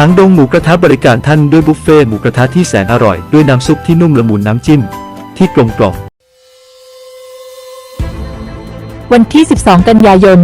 หางดงหมูกระทะบริการท่านด้วยบุฟเฟ่ต์หมูกระทะที่แสนอร่อย ด้วยน้ำซุปที่นุ่มละมุนน้ำจิ้ม ที่กลมกล่อม วันที่ 12 กันยายน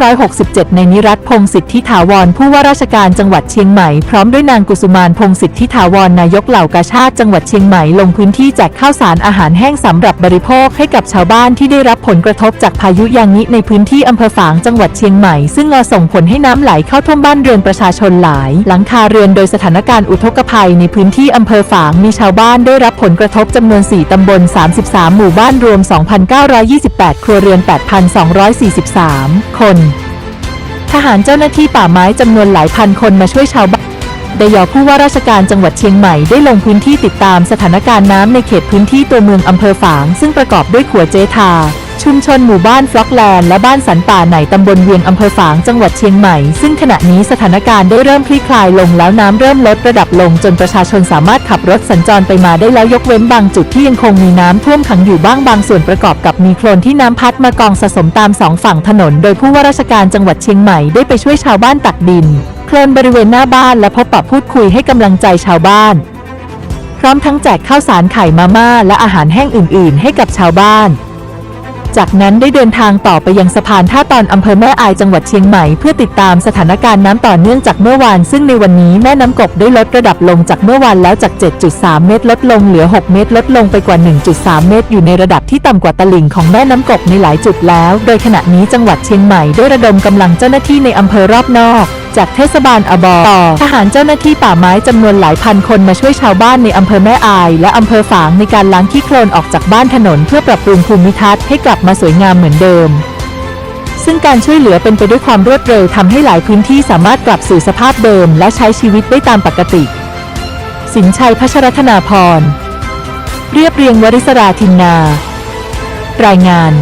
2567 ในนิรัตพงศิทธิถาวร ผู้ว่าราชการจังหวัดเชียงใหม่ พร้อมด้วยนางกุสุมานพงศิทธิถาวร นายกเหล่ากาชาติจังหวัดเชียงใหม่ ลงพื้นที่แจกข้าวสารอาหารแห้งสำหรับบริโภคให้กับชาวบ้านที่ได้รับผลกระทบจากพายุยางนิในพื้นที่อำเภอฝางจังหวัดเชียงใหม่ ซึ่งส่งผลให้น้ำไหลเข้าท่วมบ้านเรือนประชาชนหลาย หลังคาเรือนโดยสถานการณ์อุทกภัยในพื้นที่อำเภอฝางมีชาวบ้านได้รับผลกระทบจำนวน 4ตำบล 33 หมู่บ้านรวม 2,928 ครัวเรือน7,243 คน ทหารเจ้าหน้าที่ป่าไม้จำนวนหลายพันคนมาช่วยชาวบ้านดยอผู้ว่าราชการจังหวัดเชียงใหม่ได้ลงพื้นที่ติดตามสถานการณ์น้ำในเขตพื้นที่ตัวเมืองอำเภอฝาง ซึ่งประกอบด้วยขัวเจทา ชุมชนหมู่บ้านฟล็อกแลนด์และบ้านสันป่าไหนตำบลเวียงอำเภอฝางจังหวัดเชียงใหม่ ซึ่งขณะนี้สถานการณ์ได้เริ่มคลี่คลายลงแล้วน้ำเริ่มลดระดับลงจนประชาชนสามารถขับรถสัญจรไปมาได้แล้วยกเว้นบางจุดที่ยังคงมีน้ำท่วมขังอยู่บ้างบางส่วนประกอบกับมีโคลนที่น้ำพัดมากองสะสมตามสองฝั่งถนน โดยผู้ว่าราชการจังหวัดเชียงใหม่ได้ไปช่วยชาวบ้านตักดินโคลนบริเวณหน้าบ้านและพบปะพูดคุยให้กำลังใจชาวบ้าน พร้อมทั้งแจกข้าวสารไข่มาม่าและอาหารแห้งอื่น ๆ ให้กับชาวบ้าน จากนั้นได้เดินทางต่อไปยังสะพานท่าตอนอำเภอแม่อายจังหวัดเชียงใหม่เพื่อติดตามสถานการณ์น้ำต่อเนื่องจากเมื่อวาน ซึ่งในวันนี้แม่น้ำกบได้ลดระดับลงจากเมื่อวานแล้วจาก 7.3 เมตร ลดลงเหลือ 6 เมตร ลดลงไปกว่า 1.3 เมตร อยู่ในระดับที่ต่ำกว่าตลิ่งของแม่น้ำกบในหลายจุดแล้ว โดยขณะนี้จังหวัดเชียงใหม่ได้ระดมกำลังเจ้าหน้าที่ในอำเภอรอบนอก จากเทศบาลอบอทหารเจ้าหน้าที่ป่าไม้จำนวนหลายพันคนมาช่วยชาวบ้านในอำเภอแม่อาย และอำเภอฝางในการล้างขี้โคลนออกจากบ้านถนน เพื่อปรับปรุงภูมิทัศน์ให้กลับมาสวยงามเหมือนเดิมซึ่งการช่วยเหลือเป็นไปด้วยความรวดเร็วทำให้หลายพื้นที่สามารถกลับสู่สภาพเดิม และใช้ชีวิตได้ตามปกติ สินชัยพัชรธนาพร เรียบเรียงวริศราทินนา รายงาน